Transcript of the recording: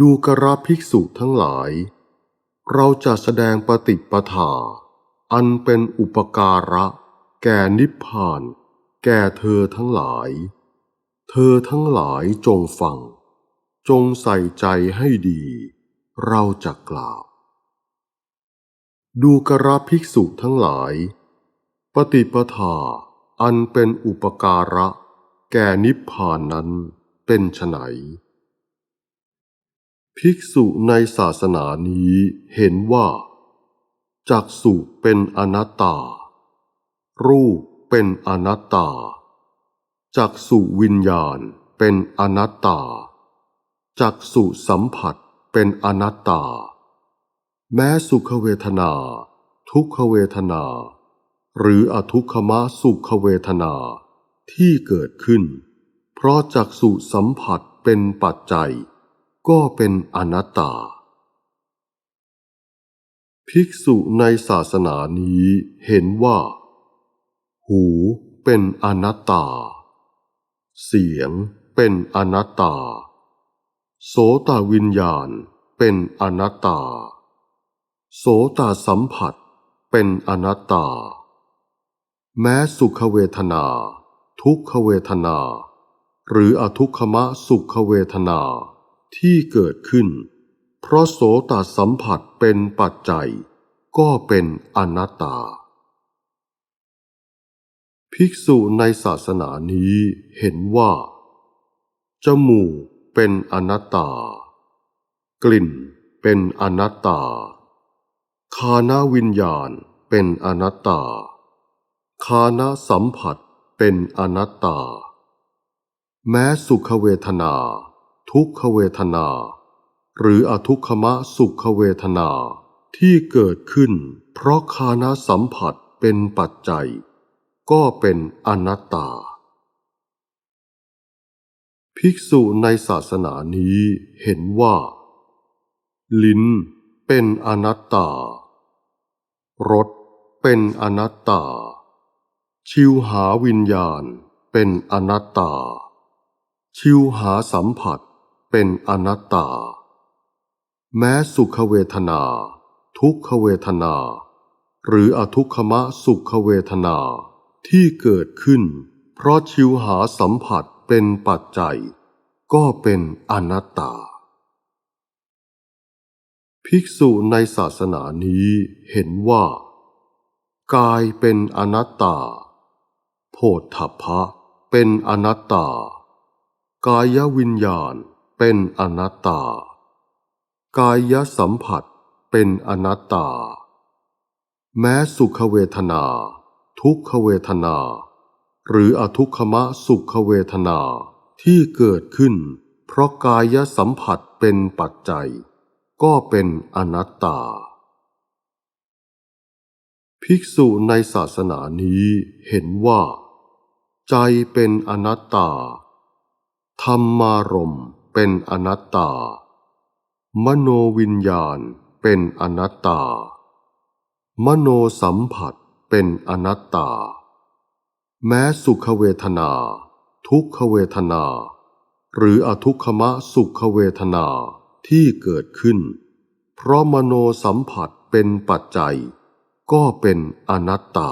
ดูกระภิกษุทั้งหลาย เราจะแสดงปฏิปทา อันเป็นอุปการะ แก่นิพพาน แก่เธอทั้งหลาย เธอทั้งหลายจงฟัง จงใส่ใจให้ดี เราจะกล่าว ดูกระภิกษุทั้งหลาย ปฏิปทา อันเป็นอุปการะ แก่นิพพานนั้นเป็นไฉน ภิกษุในศาสนานี้เห็นว่าจักสุเป็นอนัตตา รูปเป็นอนัตตาจักสุวิญญาณเป็นอนัตตาจักสุสัมผัสเป็นอนัตตา แม้สุขเวทนา ทุกขเวทนา หรืออทุกขมะสุขเวทนาที่เกิดขึ้น เพราะจักสุสัมผัสเป็นปัจจัย ก็เป็นอนัตตา ภิกษุในศาสนานี้เห็นว่า หูเป็นอนัตตา เสียงเป็นอนัตตา โสตวิญญาณเป็นอนัตตา โสตสัมผัสเป็นอนัตตา แม้สุขเวทนา ทุกขเวทนา หรืออทุกขมะสุขเวทนา ที่เกิดขึ้น เพราะโสตสัมผัสเป็นปัจจัย ก็เป็นอนัตตา ภิกษุในศาสนานี้เห็นว่า จมูกเป็นอนัตตา กลิ่นเป็นอนัตตา คานาวิญญาณเป็นอนัตตา คานาสัมผัสเป็นอนัตตา แม้สุขเวทนา ทุกขเวทนา หรืออทุกขมะสุขเวทนาที่เกิดขึ้น เพราะคานาสัมผัสเป็นปัจจัย ก็เป็นอนัตตา ภิกษุในศาสนานี้เห็นว่า ลิ้นเป็นอนัตตารสเป็นอนัตตา ชิวหาวิญญาณเป็นอนัตตา ชิวหาสัมผัส เป็นอนัตตา แม้สุขเวทนา ทุกขเวทนา หรืออทุกขมะสุขเวทนาที่เกิดขึ้น เพราะชิวหาสัมผัสเป็นปัจจัย ก็เป็นอนัตตา ภิกษุในศาสนานี้เห็นว่า กายเป็นอนัตตา โพธพะเป็นอนัตตากายวิญญาณ เป็นอนัตตา กายสัมผัสเป็นอนัตตา แม้สุขเวทนา ทุกขเวทนา หรืออทุกขมะสุขเวทนาที่เกิดขึ้น เพราะกายสัมผัสเป็นปัจจัย ก็เป็นอนัตตา ภิกษุในศาสนานี้เห็นว่า ใจเป็นอนัตตาธรรมารมณ์ เป็นอนัตตา มโนวิญญาณเป็นอนัตตา มโนสัมผัสเป็นอนัตตา แม้สุขเวทนา ทุกขเวทนา หรืออทุกขมะสุขเวทนาที่เกิดขึ้น เพราะมโนสัมผัสเป็นปัจจัย ก็เป็นอนัตตา